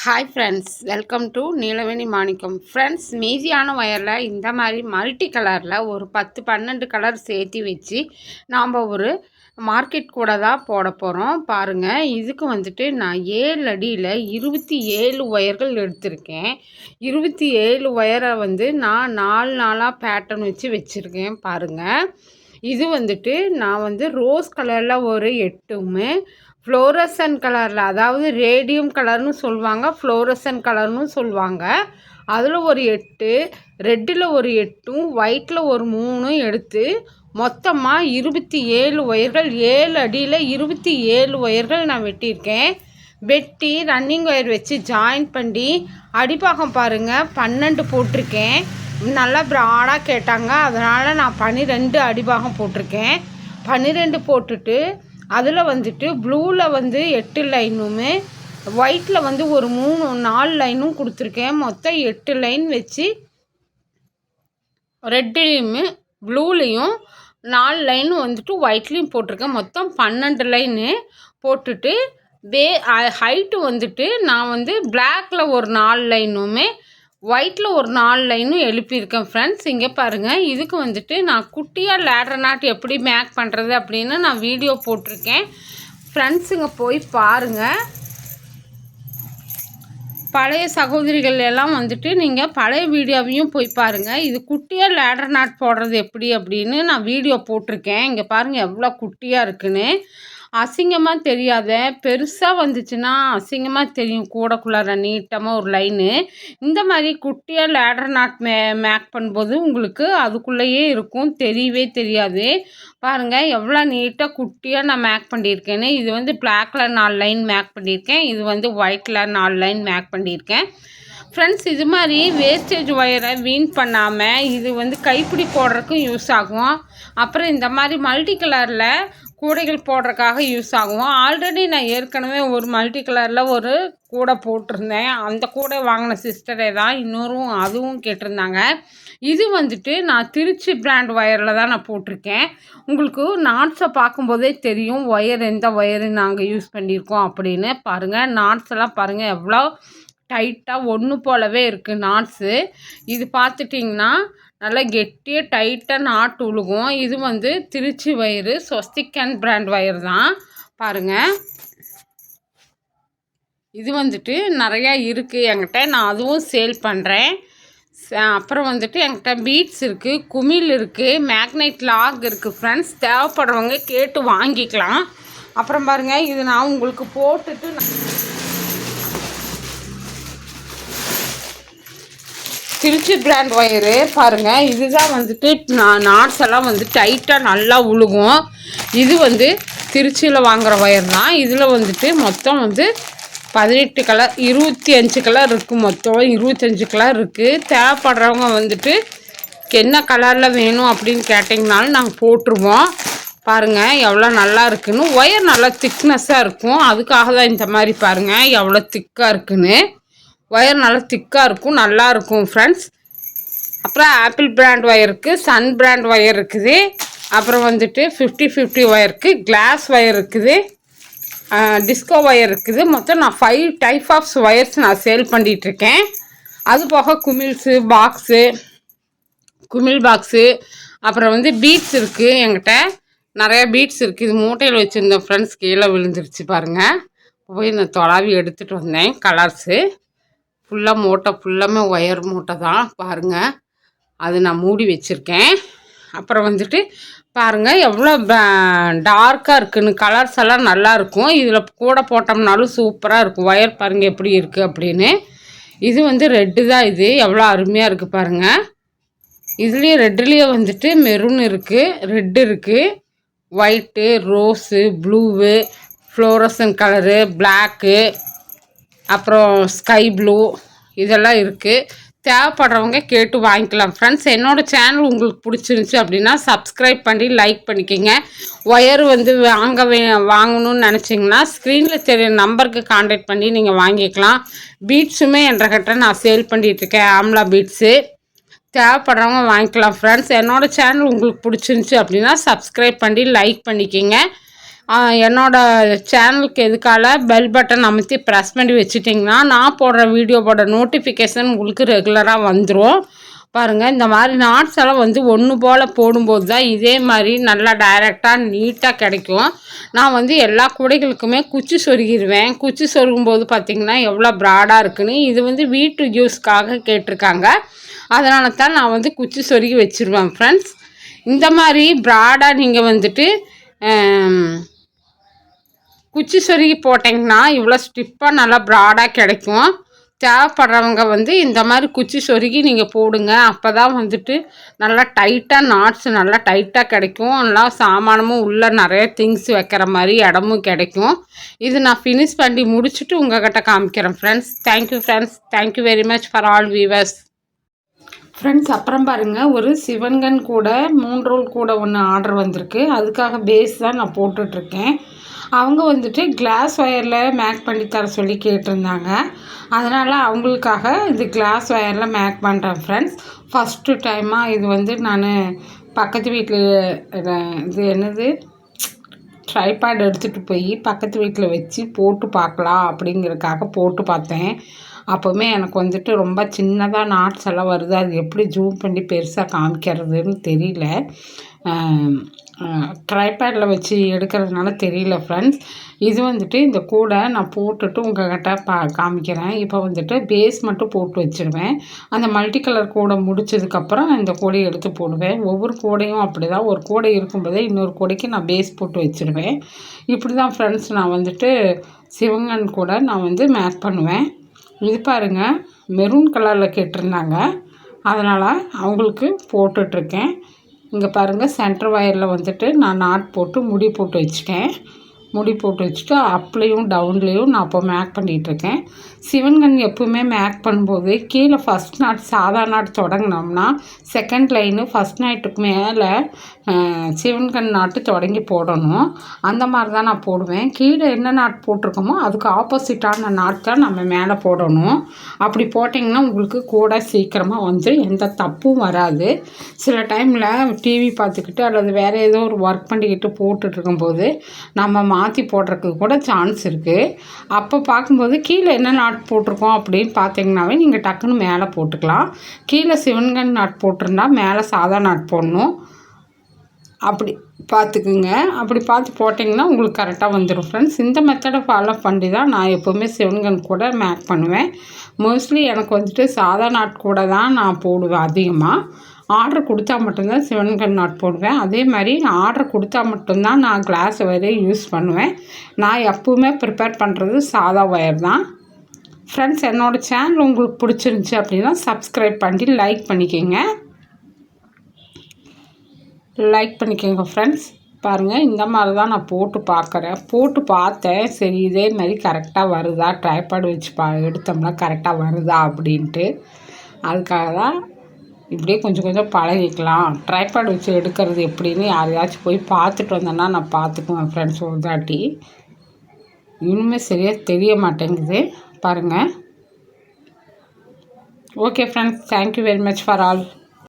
Hi friends welcome to Neelaveni Manickam friends மீதியான ஒயரில் இந்த மாதிரி மல்டி கலரில் ஒரு பத்து பன்னெண்டு கலர் சேர்த்து வச்சு நாம் ஒரு மார்க்கெட் கூட தான் போட போகிறோம் பாருங்கள் இதுக்கு வந்துட்டு நான் ஏழு அடியில் இருபத்தி ஏழு ஒயர்கள் எடுத்திருக்கேன். இருபத்தி ஏழு ஒயரை வந்து நான் நாலு நாளாக பேட்டர்ன் வச்சு வச்சுருக்கேன் பாருங்கள் இது வந்துட்டு நான் வந்து ரோஸ் கலரில் ஒரு எட்டுமே ஃப்ளோரசன் கலரில் அதாவது ரேடியம் கலர்னு சொல்லுவாங்க ஃப்ளோரசன் கலர்னு சொல்லுவாங்க. அதில் ஒரு எட்டு ரெட்டில் ஒரு எட்டும் ஒயிட்டில் ஒரு மூணும் எடுத்து மொத்தமாக இருபத்தி ஏழு ஒயர்கள் ஏழு அடியில் இருபத்தி ஏழு ஒயர்கள் நான் வெட்டியிருக்கேன். வெட்டி ரன்னிங் ஒயர் வச்சு ஜாயின் பண்ணி அடிப்பாகம் பாருங்கள் பன்னெண்டு போட்டிருக்கேன். நல்லா ப்ராடாக கேட்டாங்க அதனால் நான் பன்னிரெண்டு அடிபாகம் போட்டிருக்கேன். பன்னிரெண்டு போட்டுட்டு அதில் வந்துட்டு ப்ளூவில் வந்து எட்டு லைனுமே ஒயிட்டில் வந்து ஒரு மூணு நாலு லைனும் கொடுத்துருக்கேன். மொத்தம் எட்டு லைன் வச்சு ரெட்லேயுமே ப்ளூலேயும் நாலு லைனும் வந்துட்டு ஒயிட்லேயும் போட்டிருக்கேன். மொத்தம் பன்னெண்டு லைனு போட்டுட்டு வே ஹைட்டு வந்துட்டு நான் வந்து பிளாக்கில் ஒரு நாலு லைனுமே ஒயிட்டில் ஒரு நாலு லைனும் எழுப்பியிருக்கேன் ஃப்ரெண்ட்ஸ் இங்கே பாருங்கள் இதுக்கு வந்துட்டு நான் குட்டியாக லேடர் நாட் எப்படி மேக் பண்ணுறது அப்படின்னு நான் வீடியோ போட்டிருக்கேன். ஃப்ரெண்ட்ஸுங்க போய் பாருங்கள் பழைய சகோதரிகள் எல்லாம் வந்துட்டு நீங்கள் பழைய வீடியோவையும் போய் பாருங்கள் இது குட்டியாக லேடர் நாட் போடுறது எப்படி அப்படின்னு நான் வீடியோ போட்டிருக்கேன். இங்கே பாருங்கள் எவ்வளோ குட்டியாக இருக்குன்னு. அசிங்கமாக தெரியாத பெருசாக வந்துச்சுன்னா அசிங்கமாக தெரியும். கூடக்குள்ளார நீட்டமாக ஒரு லைனு. இந்த மாதிரி குட்டியாக லேடர் நாட் மே மேக் பண்ணும்போது உங்களுக்கு அதுக்குள்ளேயே இருக்கும். தெரியவே தெரியாது. பாருங்கள் எவ்வளோ நீட்டாக குட்டியாக நான் மேக் பண்ணியிருக்கேன்னு. இது வந்து பிளாக்கில் நாலு லைன் மேக் பண்ணியிருக்கேன். இது வந்து ஒயிட்டில் நாலு லைன் மேக் பண்ணியிருக்கேன். ஃப்ரெண்ட்ஸ் இது மாதிரி வேஸ்டேஜ் ஒயரை வீண் பண்ணாமல் இது வந்து கைப்பிடி போடுறதுக்கும் யூஸ் ஆகும். அப்புறம் இந்த மாதிரி மல்டி கலரில் கூடைகள் போடுறதுக்காக யூஸ் ஆகும். ஆல்ரெடி நான் ஏற்கனவே ஒரு மல்டி கலரில் ஒரு கூடை போட்டிருந்தேன். அந்த கூடை வாங்கின சிஸ்டரே தான் இன்னொரும் அதுவும் கேட்டிருந்தாங்க. இது வந்துட்டு நான் திருச்சி பிராண்ட் ஒயரில் தான் நான் போட்டிருக்கேன். உங்களுக்கு நாட்ஸை பார்க்கும்போதே தெரியும் ஒயர் எந்த ஒயரு நாங்கள் யூஸ் பண்ணியிருக்கோம் அப்படின்னு. பாருங்கள் நாட்ஸ் எல்லாம் பாருங்கள் எவ்வளோ டைட்டாக ஒன்று போலவே இருக்குது நாட்ஸு இது பார்த்துட்டிங்கன்னா நல்லா கெட்டியாக டைட்டாக நாட்டு உழுகும் இது வந்து திருச்சி வயிறு ஸ்வஸ்திக் பிராண்ட் வயிறு தான். பாருங்கள் இது வந்துட்டு நிறையா இருக்குது என்கிட்ட. நான் அதுவும் சேல் பண்ணுறேன் அப்புறம் வந்துட்டு என்கிட்ட பீட்ஸ் இருக்குது குமிழ் இருக்குது மேக்னைட் லாக் இருக்குது ஃப்ரெண்ட்ஸ் தேவைப்படுறவங்க கேட்டு வாங்கிக்கலாம். அப்புறம் பாருங்கள் இது நான் உங்களுக்கு போட்டுட்டு திருச்சி பிராண்ட் ஒயரு பாருங்கள் இதுதான் வந்துட்டு நாட்ஸ் எல்லாம் வந்து டைட்டாக நல்லா உழுகும். இது வந்து திருச்சியில் வாங்குகிற ஒயர் தான். இதில் வந்துட்டு மொத்தம் வந்து பதினெட்டு கலர் இருபத்தி அஞ்சு கலர் இருக்குது மொத்தம். இருபத்தஞ்சு கலர் இருக்குது தேவைப்படுறவங்க வந்துட்டு என்ன கலரில் வேணும்? அப்படின்னு கேட்டிங்கனாலும் நாங்கள் போட்டுருவோம். பாருங்கள் எவ்வளோ நல்லா இருக்குன்னு. ஒயர் நல்லா திக்னஸ்ஸாக இருக்கும். அதுக்காக தான் இந்த மாதிரி பாருங்கள் எவ்வளோ திக்காக இருக்குன்னு. ஒயர் நல்லா திக்காக இருக்கும் நல்லாயிருக்கும் ஃப்ரெண்ட்ஸ் அப்புறம் ஆப்பிள் பிராண்ட் ஒயர் இருக்குது சன் பிராண்ட் ஒயர் இருக்குது. அப்புறம் வந்துட்டு ஃபிஃப்டி ஃபிஃப்டி ஒயருக்கு கிளாஸ் ஒயர் இருக்குது. டிஸ்கோ ஒயர் இருக்குது. மொத்தம் நான் ஃபைவ் டைப் ஆஃப்ஸ் ஒயர்ஸ் நான் சேல் பண்ணிகிட்ருக்கேன் அது போக குமிழ்ஸு பாக்ஸு குமிழ் பாக்ஸு அப்புறம் வந்து பீட்ஸ் இருக்குது என்கிட்ட. நிறையா பீட்ஸ் இருக்குது இது மூட்டையில் வச்சுருந்தேன் ஃப்ரெண்ட்ஸ் கீழே விழுந்துருச்சு பாருங்கள் போய் நான் தொலாவி எடுத்துகிட்டு வந்தேன் கலர்ஸு ஃபுல்லாக மூட்டை ஃபுல்லாமே ஒயர் மூட்டை தான் பாருங்கள் அது நான் மூடி வச்சுருக்கேன். அப்புறம் வந்துட்டு பாருங்கள் எவ்வளோ டார்க்காக இருக்குன்னு கலர்ஸ் எல்லாம் நல்லா இருக்கும். இதில் கூட போட்டோம்னாலும் சூப்பராக இருக்கும். ஒயர் பாருங்கள் எப்படி இருக்குது அப்படின்னு. இது வந்து ரெட்டு தான் இது. எவ்வளோ அருமையாக இருக்குது பாருங்கள் இதுலேயும் ரெட்டுலேயே வந்துட்டு மெரூன் இருக்குது ரெட்டு இருக்குது white rose blue fluorescent colour black. அப்புறம் ஸ்கை ப்ளூ இதெல்லாம் இருக்குது தேவைப்படுறவங்க கேட்டு வாங்கிக்கலாம். ஃப்ரெண்ட்ஸ் என்னோடய சேனல் உங்களுக்கு பிடிச்சிருந்துச்சி அப்படின்னா சப்ஸ்கிரைப் பண்ணி லைக் பண்ணிக்கோங்க. ஒயர் வந்து வாங்க வே வாங்கணும்னு நினச்சிங்கன்னா ஸ்க்ரீனில் தெரியும் நம்பருக்கு காண்டாக்ட் பண்ணி நீங்கள் வாங்கிக்கலாம். பீட்ஸுமே என்ற கிட்ட நான் சேல் பண்ணிகிட்ருக்கேன் ஆம்லா பீட்ஸு தேவைப்படுறவங்க வாங்கிக்கலாம். ஃப்ரெண்ட்ஸ் என்னோடய சேனல் உங்களுக்கு பிடிச்சிருந்துச்சி அப்படின்னா சப்ஸ்கிரைப் பண்ணி லைக் பண்ணிக்கோங்க. என்னோடய சேனலுக்கு எதுக்கால பெல் பட்டன் அமைத்து ப்ரெஸ் பண்ணி வச்சுட்டிங்கன்னா நான் போடுற வீடியோவோட நோட்டிஃபிகேஷன் உங்களுக்கு ரெகுலராக வந்துடும் பாருங்கள் இந்த மாதிரி நாட்ஸ் எல்லாம் வந்து ஒன்று போல் போடும்போது தான் இதே மாதிரி நல்லா டைரெக்டாக நீட்டாக கிடைக்கும். நான் வந்து எல்லா கூடைகளுக்குமே குச்சி சொருகிடுவேன் குச்சி சொருகும் போது பார்த்திங்கன்னா எவ்வளோ ப்ராடாக இருக்குன்னு இது வந்து வீட்டு யூஸ்க்காக கேட்டிருக்காங்க. அதனால தான் நான் வந்து குச்சி சொருகி வச்சுருவேன் ஃப்ரெண்ட்ஸ் இந்த மாதிரி ப்ராடாக நீங்கள் வந்துட்டு குச்சி சொருகி போட்டிங்கன்னா இவ்வளோ ஸ்டிப்பாக நல்லா ப்ராடாக கிடைக்கும். தேவைப்படுறவங்க வந்து இந்த மாதிரி குச்சி சொருகி நீங்கள் போடுங்க. அப்போ தான் வந்துட்டு நல்லா டைட்டாக நாட்ஸ் நல்லா டைட்டாக கிடைக்கும். நல்லா சாமானமும் உள்ளே நிறைய திங்ஸ் வைக்கிற மாதிரி இடமும் கிடைக்கும். இது நான் ஃபினிஷ் பண்ணி முடிச்சுட்டு உங்கள்கிட்ட காமிக்கிறேன் friends thank you friends thank you very much for all viewers friends அப்புறம் பாருங்கள் ஒரு சிவன்கன் கூட மூன்று ரோல் கூட ஒன்று ஆர்டர் வந்திருக்கு. அதுக்காக பேஸ் தான் நான் போட்டுட்ருக்கேன். அவங்க வந்துட்டு கிளாஸ் ஒயரில் மேக் பண்ணி தர சொல்லி கேட்டிருந்தாங்க. அதனால் அவங்களுக்காக இது கிளாஸ் ஒயரில் மேக் பண்ணுறேன் ஃப்ரெண்ட்ஸ் ஃபஸ்ட்டு டைமாக இது வந்து நான் பக்கத்து வீட்டில் இது என்னது? ட்ரைபேட் எடுத்துகிட்டு போய் பக்கத்து வீட்டில் வச்சு போட்டு பார்க்கலாம் அப்படிங்கிறதுக்காக போட்டு பார்த்தேன். அப்போவுமே எனக்கு வந்துட்டு ரொம்ப சின்னதாக நாட்ஸ் எல்லாம் வருது. அது எப்படி ஜூம் பண்ணி பெருசாக காமிக்கிறதுன்னு தெரியல. ட்ரைபேடில் வச்சு எடுக்கிறதுனால தெரியல ஃப்ரெண்ட்ஸ் இது வந்துட்டு இந்த கூடை நான் போட்டுட்டு உங்கள்கிட்ட பா காமிக்கிறேன். இப்போ வந்துட்டு பேஸ் மட்டும் போட்டு வச்சுருவேன். அந்த மல்டி கலர் கூடை முடிச்சதுக்கப்புறம் இந்த கூடையை எடுத்து போடுவேன். ஒவ்வொரு கூடையும் அப்படி தான் ஒரு கூடை இருக்கும்போதே இன்னொரு கூடைக்கு நான் பேஸ் போட்டு வச்சுருவேன். இப்படி தான் ஃப்ரெண்ட்ஸ் நான் வந்துட்டு சிவங்கன் கூட நான் வந்து மேக் பண்ணுவேன். இது பாருங்கள் மெரூன் கலரில் கேட்டிருந்தாங்க. அதனால் அவங்களுக்கு போட்டுட்ருக்கேன். இங்கே பாருங்கள் சென்டர் வயரில் வந்துட்டு நான் நாட் போட்டு முடி போட்டு வச்சுட்டேன். முடி போட்டு வச்சுட்டு அப்லேயும் டவுன்லேயும் நான் இப்போ மேக் பண்ணிகிட்ருக்கேன் சிவன்கண் எப்பவுமே மேக் பண்ணும்போது கீழே ஃபஸ்ட் நாட் சாதா நாட் தொடங்கினோம்னா செகண்ட் லைனு ஃபஸ்ட் நைட்டுக்கு மேலே சிவன்கண் நாட்டு தொடங்கி போடணும். அந்த மாதிரி தான் நான் போடுவேன். கீழே என்ன நாட் போட்டிருக்கோமோ அதுக்கு ஆப்போசிட்டான நாட் தான் நம்ம மேலே போடணும். அப்படி போட்டிங்கன்னா உங்களுக்கு கூட சீக்கிரமாக வந்து எந்த தப்பும் வராது. சில டைமில் டிவி பார்த்துக்கிட்டு அல்லது வேறு ஏதோ ஒரு ஒர்க் பண்ணிக்கிட்டு போட்டுட்ருக்கும்போது நம்ம மாற்றி போடுறதுக்கு கூட சான்ஸ் இருக்குது அப்போ பார்க்கும்போது கீழே என்ன நாட் போட்டிருக்கோம் அப்படின்னு பார்த்தீங்கன்னாவே நீங்கள் டக்குன்னு மேலே போட்டுக்கலாம். கீழே சிவன்கண் நாட் போட்டிருந்தா மேலே சாதா நாட் போடணும். அப்படி பார்த்துக்குங்க. அப்படி பார்த்து போட்டிங்கன்னா உங்களுக்கு கரெக்டாக வந்துடும் ஃப்ரெண்ட்ஸ் இந்த மெத்தடை ஃபாலோ பண்ணி தான் நான் எப்போவுமே சிவன்கன் கூட மேக் பண்ணுவேன். மோஸ்ட்லி எனக்கு வந்துட்டு சாதா நாட் கூட தான் நான் போடுவேன் அதிகமாக ஆர்டர் கொடுத்தா மட்டும்தான் சிவன்கண் நாட் போடுவேன். அதே மாதிரி ஆர்டர் கொடுத்தா மட்டும்தான் நான் கிளாஸ் ஒயரே யூஸ் பண்ணுவேன். நான் எப்போவுமே ப்ரிப்பேர் பண்ணுறது சாதா ஒயர் தான். ஃப்ரெண்ட்ஸ் என்னோடய சேனல் உங்களுக்கு பிடிச்சிருந்துச்சி அப்படின்னா சப்ஸ்கிரைப் பண்ணி லைக் பண்ணிக்கோங்க. லைக் பண்ணிக்கோங்க ஃப்ரெண்ட்ஸ் பாருங்கள் இந்த மாதிரி தான் நான் போட்டு பார்க்குறேன். போட்டு பார்த்தேன். சரி இதே மாதிரி கரெக்டாக வருதா? ட்ரைபாடு வச்சு பா எடுத்தோம்னா கரெக்டாக வருதா? அப்படின்ட்டு. அதுக்காக தான் இப்படியே கொஞ்சம் கொஞ்சம் பழகிக்கலாம். ட்ரைபேட் வச்சு எடுக்கிறது எப்படின்னு யாரையாச்சும் போய் பார்த்துட்டு வந்தேன்னா நான் பார்த்துக்குவேன் ஃப்ரெண்ட்ஸ் ஒரு தாட்டி இன்னுமே சரியாக தெரிய மாட்டேங்குது. பாருங்கள் okay friends thank you very much for all